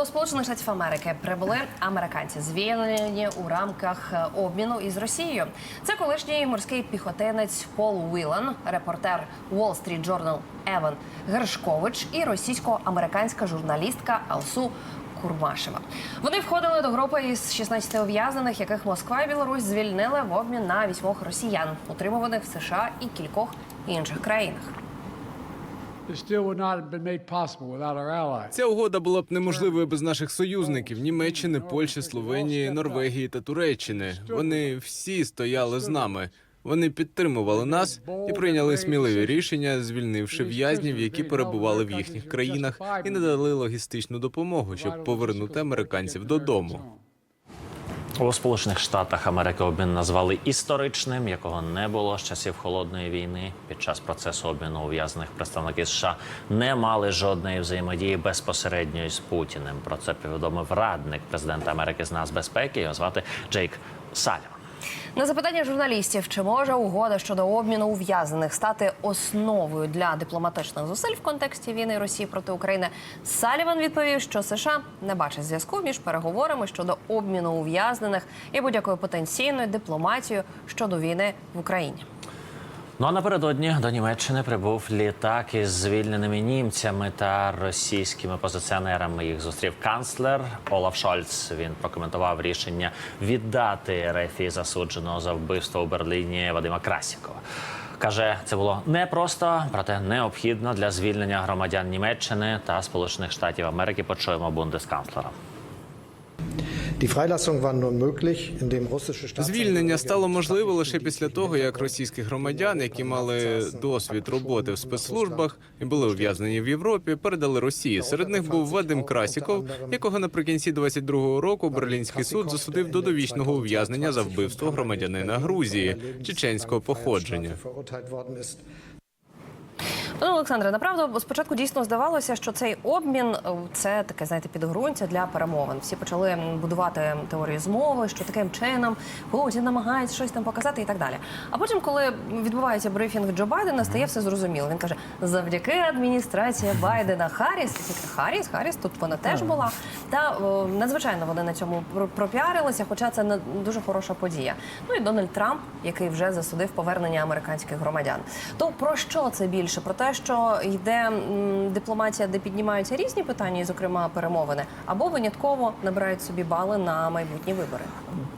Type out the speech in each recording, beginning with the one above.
До Сполучених Штатів Америки прибули американці, звільнені у рамках е, обміну із Росією. Це колишній морський піхотинець Пол Уілан, репортер Wall Street Journal Еван Гершкович і російсько-американська журналістка Алсу Курмашева. Вони входили до групи із 16 ув'язнених, яких Москва і Білорусь звільнили в обмін на вісьмох росіян, утримуваних в США і кількох інших країнах. Ця угода була б неможливою без наших союзників Німеччини, Польщі, Словенії, Норвегії та Туреччини. Вони всі стояли з нами. Вони підтримували нас і прийняли сміливі рішення, звільнивши в'язнів, які перебували в їхніх країнах, і надали логістичну допомогу, щоб повернути американців додому. У Сполучених Штатах Америки обмін назвали історичним, якого не було з часів холодної війни. Під час процесу обміну ув'язаних представники США не мали жодної взаємодії безпосередньої з Путіним. Про це повідомив радник президента Америки з нацбезпеки. Його звати Джейк Саліван. На запитання журналістів, чи може угода щодо обміну ув'язнених стати основою для дипломатичних зусиль в контексті війни Росії проти України, Саліван відповів, що США не бачить зв'язку між переговорами щодо обміну ув'язнених і будь-якою потенційною дипломатією щодо війни в Україні. Ну а напередодні до Німеччини прибув літак із звільненими німцями та російськими позиціонерами. Їх зустрів канцлер Олаф Шольц. Він прокоментував рішення віддати РФ засудженого за вбивство у Берліні Вадима Красікова. Каже, це було непросто, проте необхідно для звільнення громадян Німеччини та Сполучених Штатів Америки. Почуємо бундесканцлера. Звільнення стало можливо лише після того, як російські громадяни, які мали досвід роботи в спецслужбах і були ув'язнені в Європі, передали Росії. Серед них був Вадим Красіков, якого наприкінці 22-го року Берлінський суд засудив до довічного ув'язнення за вбивство громадянина Грузії чеченського походження. Пане Олександре, направду спочатку дійсно здавалося, що цей обмін е, це таке, знаєте, підґрунтя для перемовин. Всі почали будувати теорію змови, що таким чином Путін намагається щось там показати і так далі. А потім, коли відбувається брифінг Джо Байдена, стає все зрозуміло. Він каже: завдяки адміністрації Байдена таке, Харріс, Харріс, тут вона теж була. Та о, надзвичайно вони на цьому пропіарилися, хоча це не дуже хороша подія. Ну і Дональд Трамп, який вже засудив повернення американських громадян. То про що це більше? Про те, що йде дипломатія, де піднімаються різні питання, зокрема перемовини, або винятково набирають собі бали на майбутні вибори.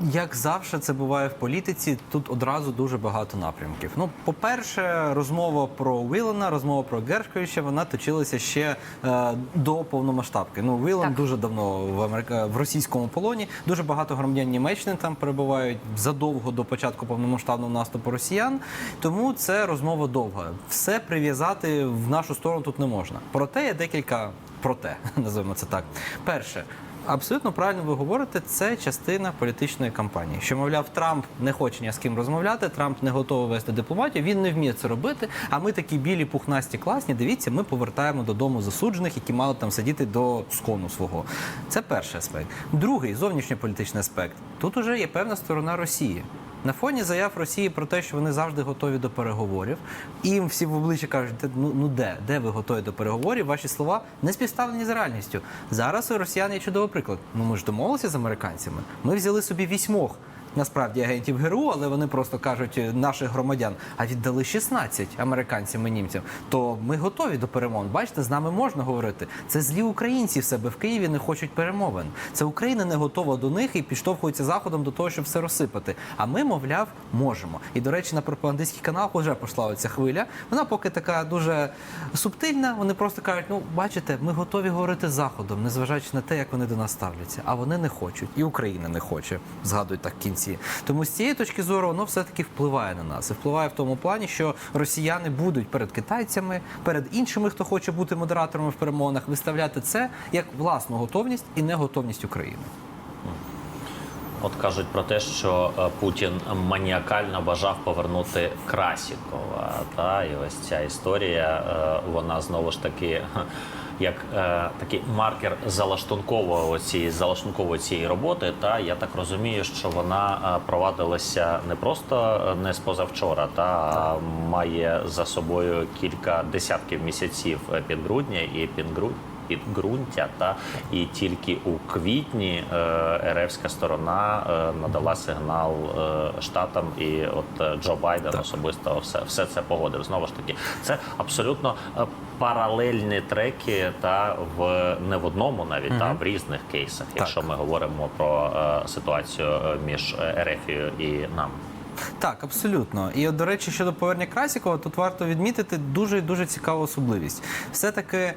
Як завжди це буває в політиці, тут одразу дуже багато напрямків. Ну, по-перше, розмова про Вілана, розмова про Гершковича, вона точилася ще е, до повномасштабки. Ну, Вілан Так. дуже давно в Америка в російському полоні. Дуже багато громадян Німеччини там перебувають задовго до початку повномасштабного наступу росіян. Тому це розмова довга. Все прив'язати в нашу сторону тут не можна. Проте є декілька проте, називаємо це так. Перше. Абсолютно правильно ви говорите, це частина політичної кампанії. Що мовляв, Трамп не хоче ні з ким розмовляти, Трамп не готовий вести дипломатію, він не вміє це робити. А ми такі білі, пухнасті, класні. Дивіться, ми повертаємо додому засуджених, які мали там сидіти до скону свого. Це перший аспект. Другий зовнішньополітичний аспект. Тут уже є певна сторона Росії. На фоні заяв Росії про те, що вони завжди готові до переговорів, і їм всі в обличчя кажуть, ну, ну де, де ви готові до переговорів? Ваші слова не співставлені з реальністю. Зараз у росіян є чудовий приклад. Ну ми ж домовилися з американцями. Ми взяли собі вісьмох. Насправді агентів ГРУ, але вони просто кажуть е, наших громадян, а віддали 16 американцям і німцям. То ми готові до перемовин. Бачите, з нами можна говорити. Це злі українці в себе в Києві не хочуть перемовин. Це Україна не готова до них і підштовхується заходом до того, щоб все розсипати. А ми, мовляв, можемо. І до речі, на пропагандистський канал вже пішла оця хвиля. Вона поки така дуже субтильна. Вони просто кажуть: ну бачите, ми готові говорити з заходом, незважаючи на те, як вони до нас ставляться. А вони не хочуть, і Україна не хоче. Згадують так кінці. Тому з цієї точки зору воно все таки впливає на нас. І впливає в тому плані, що росіяни будуть перед китайцями, перед іншими, хто хоче бути модераторами в перемовинах, виставляти це як власну готовність і неготовність України. От кажуть про те, що е, Путін маніакально бажав повернути Красікова. Та і ось ця історія, е, вона знову ж таки. Як е, такий маркер залаштункового цієї залаштункової цієї роботи, та я так розумію, що вона е, провадилася не просто е, не з позавчора, та має за собою кілька десятків місяців підґрудня і підгрудь підґрунтя. Та і тільки у квітні е, еревська сторона е, надала сигнал е, штатам, і от Джо Байден особисто все, все це погодив. Знову ж таки, це абсолютно паралельні треки, та в не в одному, навіть та в різних кейсах, якщо ми говоримо про е, ситуацію між Ерефією і нам. Так, абсолютно. І от, до речі, щодо повернення Красікова, тут варто відмітити дуже дуже цікаву особливість. Все-таки. Що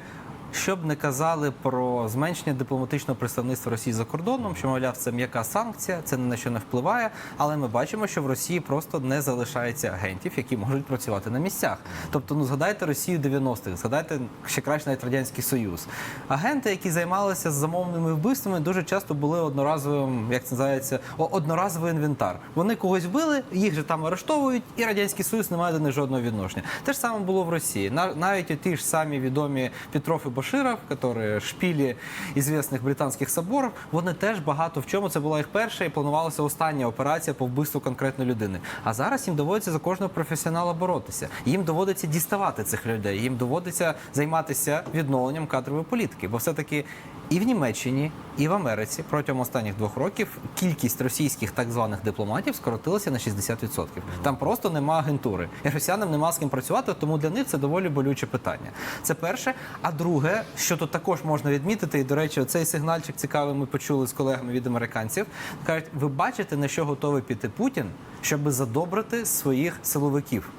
б не казали про зменшення дипломатичного представництва Росії за кордоном, що мовляв, це м'яка санкція, це ні на що не впливає. Але ми бачимо, що в Росії просто не залишається агентів, які можуть працювати на місцях. Тобто, ну згадайте Росію 90-х, згадайте ще краще навіть радянський союз. Агенти, які займалися замовними вбивствами, дуже часто були одноразовим, як це називається, одноразовий інвентар. Вони когось вбили, їх же там арештовують, і радянський союз не має до них жодного відношення. Те ж саме було в Росії. На- Навіть ті ж самі відомі Петров і Баширов, які шпілі ізвісних британських соборів, вони теж багато в чому. Це була їх перша і планувалася остання операція по вбивству конкретної людини. А зараз їм доводиться за кожного професіонала боротися. Їм доводиться діставати цих людей. Їм доводиться займатися відновленням кадрової політики, бо все таки. І в Німеччині, і в Америці протягом останніх двох років кількість російських так званих дипломатів скоротилася на 60%. Там просто нема агентури. І росіянам нема з ким працювати, тому для них це доволі болюче питання. Це перше. А друге, що тут також можна відмітити, і до речі, цей сигнальчик цікавий ми почули з колегами від американців. кажуть, ви бачите, на що готовий піти Путін, щоб задобрити своїх силовиків.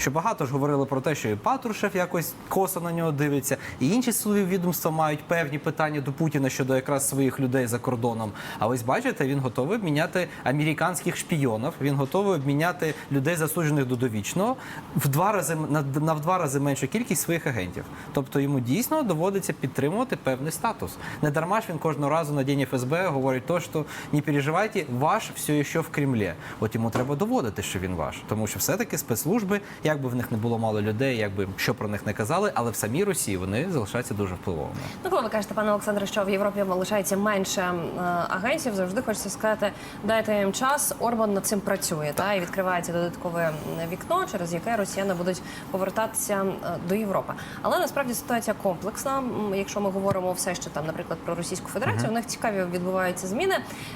Що багато ж говорили про те, що і Патрушев якось косо на нього дивиться, і інші силові відомства мають певні питання до Путіна щодо якраз своїх людей за кордоном. А ось бачите, він готовий обміняти американських шпійонів, він готовий обміняти людей, засуджених до довічного, в два рази на, на в два рази меншу кількість своїх агентів. Тобто йому дійсно доводиться підтримувати певний статус. Не дарма ж він кожного разу на день ФСБ говорить то, що не переживайте, ваш все ще в Кремлі. От йому треба доводити, що він ваш, тому що все-таки спецслужби, як би в них не було мало людей, як би що про них не казали, але в самій Росії вони залишаються дуже впливовими. Ну, коли ви кажете, пане Олександре, що в Європі лишається менше е, агентів, завжди хочеться сказати, дайте їм час. Орбан над цим працює, та і відкривається додаткове вікно, через яке росіяни будуть повертатися е, до Європи. Але насправді ситуація комплексна. Якщо ми говоримо все ще там, наприклад, про Російську Федерацію, у них цікаві відбуваються зміни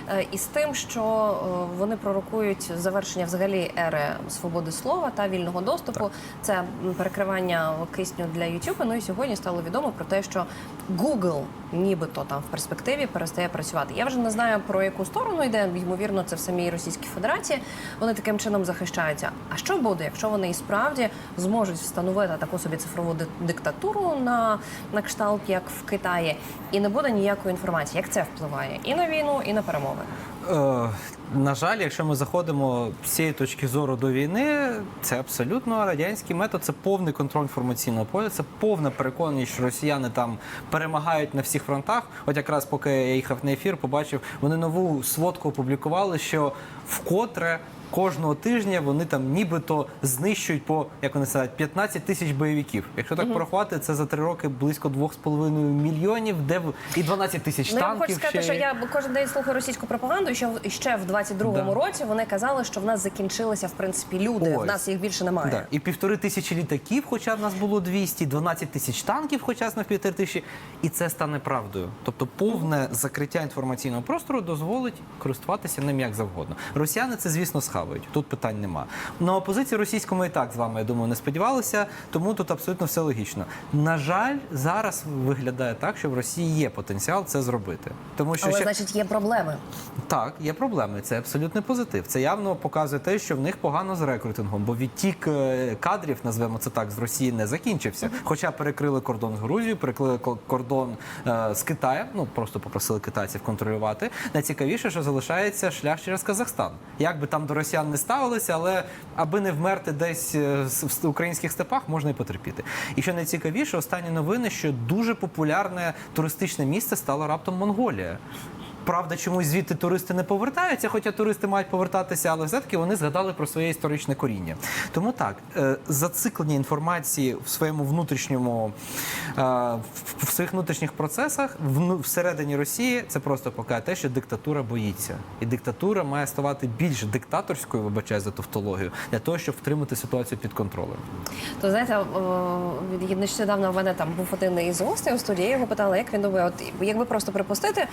е, і з тим, що е, вони пророкують завершення взагалі ери свободи слова та вільного доступу. Це перекривання кисню для YouTube. Ну і сьогодні стало відомо про те, що Google нібито там в перспективі перестає працювати. Я вже не знаю про яку сторону йде. Ймовірно, це в самій Російській Федерації. Вони таким чином захищаються. А що буде, якщо вони і справді зможуть встановити таку собі цифрову диктатуру на, на кшталт, як в Китаї, і не буде ніякої інформації, як це впливає і на війну, і на перемови? Е, на жаль, якщо ми заходимо з цієї точки зору до війни, це абсолютно радянський метод, це повний контроль інформаційного поля, це повна переконаність, що росіяни там перемагають на всіх фронтах. От якраз поки я їхав на ефір, побачив, вони нову сводку опублікували, що вкотре. Кожного тижня вони там нібито знищують по як вони сказать, 15 тисяч бойовиків. Якщо так порахувати, це за три роки близько 2,5 мільйонів, де в- і 12 тисяч Ну, я хочу сказати, ще що я кожен день слухаю російську пропаганду. Що ще в 22-му Да. році вони казали, що в нас закінчилися в принципі люди. В нас їх більше немає. Да. І півтори тисячі літаків, хоча в нас було 200, 12 тисяч танків, хоча в нас півтори тисячі. І це стане правдою. Тобто повне закриття інформаційного простору дозволить користуватися ним як завгодно. Росіяни це, звісно, схавають. Тут питань нема. На опозиції російському і так з вами, я думаю, не сподівалися, тому тут абсолютно все логічно. На жаль, зараз виглядає так, що в Росії є потенціал це зробити. Тому що Але ще... значить є проблеми. Так, є проблеми. Це абсолютний позитив. Це явно показує те, що в них погано з рекрутингом, бо відтік е, кадрів, назвемо це так, з Росії не закінчився. Хоча перекрили кордон з Грузією, перекрили кордон е, з Китаєм. Ну просто попросили китайців контролювати. Найцікавіше, що залишається шлях через Казахстан. Як би там до росіян не ставилися, але аби не вмерти десь е, в українських степах, можна і потерпіти. І що найцікавіше, останні новини, що дуже популярне туристичне місце стало раптом Монголія. Правда, чомусь звідти туристи не повертаються, хоча туристи мають повертатися, але все-таки вони згадали про своє історичне коріння. Тому так, е, зациклення інформації в своєму внутрішньому е, в своїх внутрішніх процесах всередині Росії це просто показує те, що диктатура боїться, і диктатура має ставати більш диктаторською, вибачаю за тавтологію, для того, щоб втримати ситуацію під контролем. То знаєте, нещодавно в мене там був один із гостей у студії. Я його питала, як він думає, от якби просто припустити,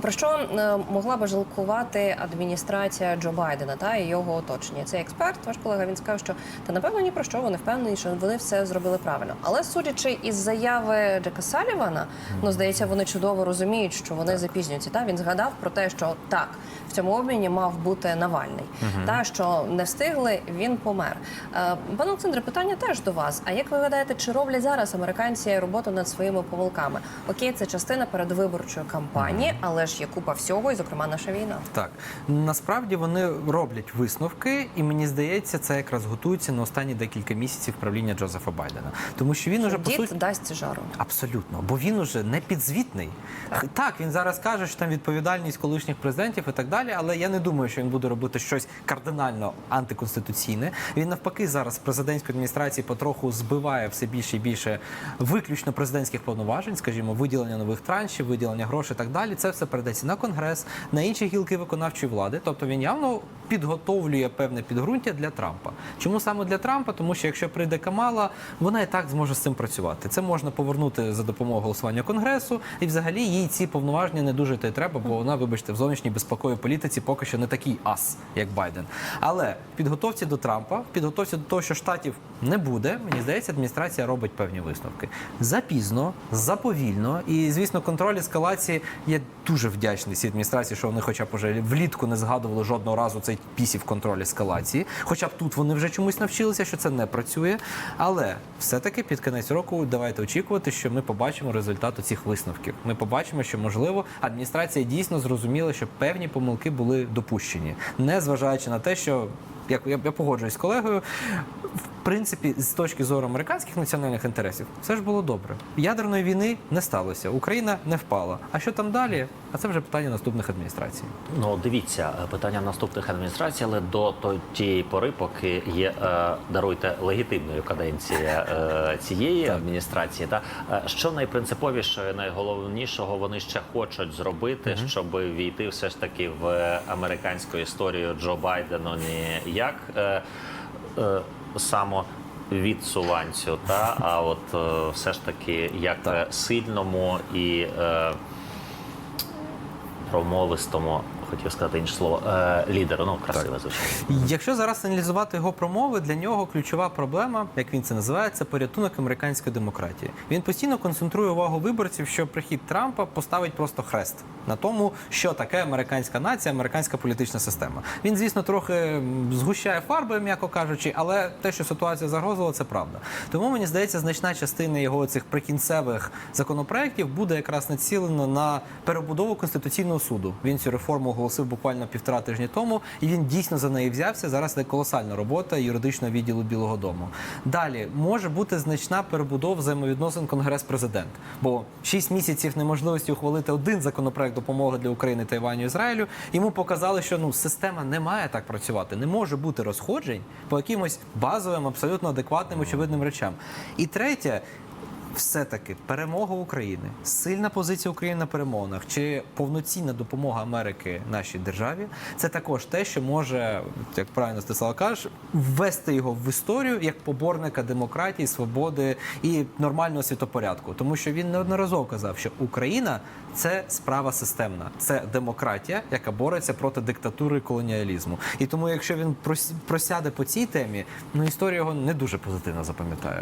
про що е, могла би жалкувати адміністрація Джо Байдена та і його оточення. Цей експерт, ваш колега, він сказав, що та напевно ні про що вони впевнені, що вони все зробили правильно. Але судячи із заяви Джека Салівана, ну здається, вони чудово розуміють, що вони запізнюються. Та він згадав про те, що так в цьому обміні мав бути Навальний, та що не встигли, він помер. Е, Пане Олександре, питання теж до вас. А як ви гадаєте, чи роблять зараз американці роботу над своїми помилками? Окей, це частина передвиборчої кампанії, але ж є купа всього, і зокрема наша війна. Так насправді вони роблять висновки, і мені здається, це якраз готується на останні декілька місяців правління Джозефа Байдена, тому що він уже по суті дасть жару. Абсолютно, бо він уже не підзвітний. Так. так, він зараз каже, що там відповідальність колишніх президентів і так далі, але я не думаю, що він буде робити щось кардинально антиконституційне. Він навпаки зараз в президентській адміністрації потроху збиває все більше і більше виключно президентських повноважень, скажімо, виділення нових траншів, виділення грошей і так далі. Це все передається на конгрес, на інші гілки виконавчої влади. Тобто він явно підготовлює певне підґрунтя для Трампа. Чому саме для Трампа? Тому що якщо прийде Камала, вона і так зможе з цим працювати. Це можна повернути за допомогою голосування конгресу, і взагалі їй ці повноваження не дуже то треба, бо вона, вибачте, в зовнішній безпековій політиці поки що не такий ас, як Байден. Але в підготовці до Трампа, в підготовці до того, що штатів не буде, мені здається, адміністрація робить певні висновки. Запізно, заповільно, і звісно, контроль ескалації. Я дуже вдячний цій адміністрації, що вони, хоча б уже влітку не згадували жодного разу цей пісів контроль ескалації. Хоча б тут вони вже чомусь навчилися, що це не працює. Але все-таки під кінець року давайте очікувати, що ми побачимо результат цих висновків. Ми побачимо, що можливо адміністрація дійсно зрозуміла, що певні помилки були допущені, не зважаючи на те, що як я, я погоджуюсь з колегою, принципі, з точки зору американських національних інтересів, все ж було добре. Ядерної війни не сталося, Україна не впала. А що там далі? А це вже питання наступних адміністрацій. Ну, дивіться, е, питання наступних адміністрацій, але до тієї пори, поки є, е, даруйте, легітимною каденція е, цієї адміністрації, та е, що найпринциповішого і найголовнішого вони ще хочуть зробити, щоб війти все ж таки в американську історію Джо Байдену не як е, е, само відсуванцю, та а от е, все ж таки як так. сильному і е, промовистому, хотів сказати інше слово, е, лідеру. Ну, красиве звичайно. Якщо зараз аналізувати його промови, для нього ключова проблема, як він це називає, це порятунок американської демократії. Він постійно концентрує увагу виборців, що прихід Трампа поставить просто хрест на тому, що таке американська нація, американська політична система. Він, звісно, трохи згущає фарби, м'яко кажучи, але те, що ситуація загрозила, це правда. Тому мені здається, значна частина його цих прикінцевих законопроєктів буде якраз націлена на перебудову конституційного суду. Він цю реформу оголосив буквально півтора тижні тому, і він дійсно за неї взявся. Зараз це колосальна робота юридичного відділу Білого Дому. Далі може бути значна перебудова взаємовідносин Конгрес-президент, бо 6 місяців неможливості ухвалити один законопроект допомоги для України, Тайваню, Ізраїлю. Йому показали, що ну система не має так працювати, не може бути розходжень по якимось базовим, абсолютно адекватним, очевидним речам. І третє. Все-таки перемога України, сильна позиція України на перемовинах чи повноцінна допомога Америки нашій державі це також те, що може, як правильно Стислава каже, ввести його в історію як поборника демократії, свободи і нормального світопорядку. Тому що він неодноразово казав, що Україна це справа системна, це демократія, яка бореться проти диктатури колоніалізму. І тому, якщо він просяде по цій темі, ну історія його не дуже позитивно запам'ятає.